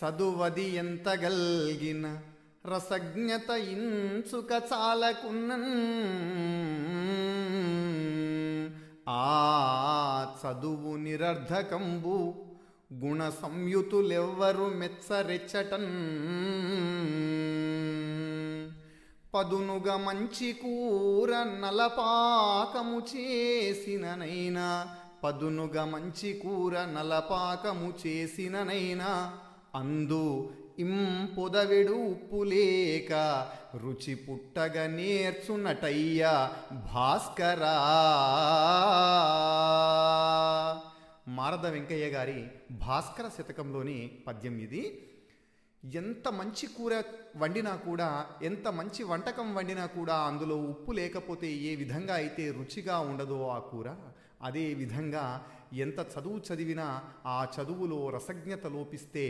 సదువది ఎంత గల్గిన రసజ్ఞత ఇంచుక చాలకున్నన్. ఆ చదువు నిరర్ధకంబు గుణ సంయుతులెవ్వరు మెచ్చరెచ్చటన్. పదునుగ మంచి కూర నలపాకము చేసిననైనా పదునుగ మంచి కూర నలపాకము చేసిననైనా అందు ఇంపుదవిడు ఉప్పు లేక రుచి పుట్టగా నేర్చునటయ్యా భాస్కరా. మారద వెంకయ్య గారి భాస్కర శతకంలోని పద్యం ఇది. ఎంత మంచి కూర వండినా కూడా ఎంత మంచి వంటకం వండినా కూడా అందులో ఉప్పు లేకపోతే ఏ విధంగా అయితే రుచిగా ఉండదో ఆ కూర అదే విధంగా ఎంత చదువు చదివినా ఆ చదువులో రసజ్ఞత లోపిస్తే